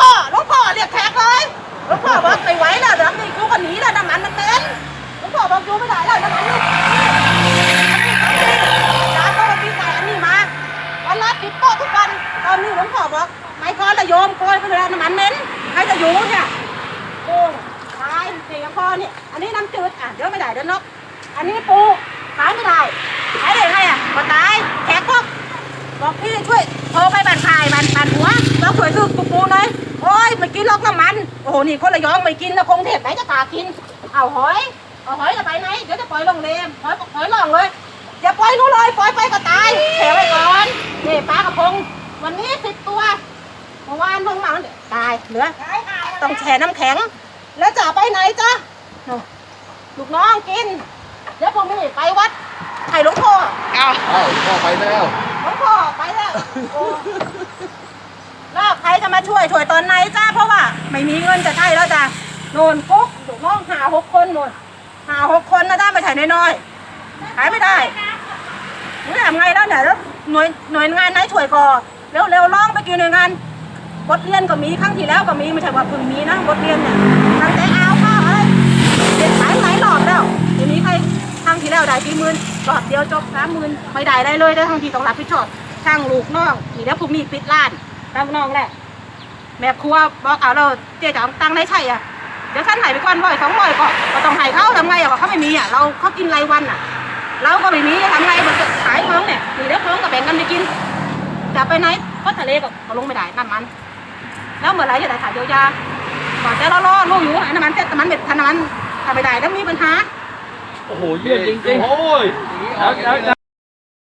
พ่อหลวงพ่อเรียกแขกเลยหลวงพ่อบอกไม่ไหวแล้วเดี๋ยวนี่กูก็หนีแล้วน้ำมันมันเป็นหลวงพ่อบอกอยู่ไม่ได้แล้วน้ำมันนี่ร้านก็มาปีไก่อันนี้มาวันละติดโต๊ะทุกวันตอนนี้หลวงพ่อบอกไม่พอละโยมคอยไปเลยน้ำมันเหม็นใครจะอยู่เนี่ยโอ้ตายเสียพ่อเนี่ยอันนี้น้ำจืดอะเดี๋ยวไม่ได้เดี๋ยวนกอันนี้ปูขายไม่ได้ขายได้ไงอะก็ตาย ลอกน้ำมัน โอ้โห นี่คนระยองไม่กินแล้วคงเทพไหนจะตากิน เอาหอย เอาหอยจะไปไหน เดี๋ยวจะปล่อยลงเลมหอยหอยลองเลย อย่าปล่อยหนู้เลย ปล่อยไปก็ตายแฉไว้ก่อน นี่ปลากระพง วันนี้สิบตัวเมื่อวานเพิ่งมาเนี่ยตาย เหลือ ต้องแช่น้ำแข็ง แล้วจะไปไหนจ๊ะลูกน้องกิน เดี๋ยวพวกนี้ไปวัดไข่หลวงพ่ออ้าวพ่อไปแล้วหลวงพ่อไปแล้ว แล้วใครจะมาช่วยช่วยตอนไหนจ้าเพราะว่า ไม่มีเงินจะใช้แล้วจ้ะโน่นกุ๊กลูกน้องหาหกคนโน่นหาหกคนนะจ้าไม่ใช่น้อยๆขายไม่ได้นี่ทำไงแล้วเนี่ยแล้วหน่วยหน่วยงานไหนช่วยก่อเร็วเร็วร้องไปกี่หน่วยงานบทเรียนก็มีครั้งที่แล้วก็มีไม่ใช่ว่าเพิ่งมีนะบทเรียนเนี่ยตั้งแต่เอาข้าวอะไรเด็กขายหลายรอบแล้วทีนี้ใครครั้งที่แล้วได้กี่หมื่นรอบเดียวจบสามหมื่นไม่ได้อะไรเลยได้ทั้งที่ต้องรับผิดชอบช่างลูกน้องทีแล้วพวกนี้ปิดร้าน ตามน้องแหละแม่ครัวบอกเอาเราเจ๊จะเอาตังค์ได้ใช่อะเดี๋ยวฉันใหายไปก่อนร้อยสองร้อยก็ก็ต้องให้เขาทำไงอะเขาไม่มีอะเราเขากินรายวันอะ เราก็ไม่มีจะทำไงมันจะขายของเนี่ยทีเดี๋ยวของก็แบ่งกันไปกินจะไปไหนก็ทะเลก็เอาลงไม่ได้น้ำมัน แล้วเมื่อไหรจะได้ขายเยียวยาก่อนจะรอรอลูกอยู่ไอ้น้ำมันเจ็ดน้ำมันเบ็ดน้ำมันทำไม่ได้แล้วมีปัญหาโอ้โหเยี่ยมจริงๆโอ้ยแล้วแล้ว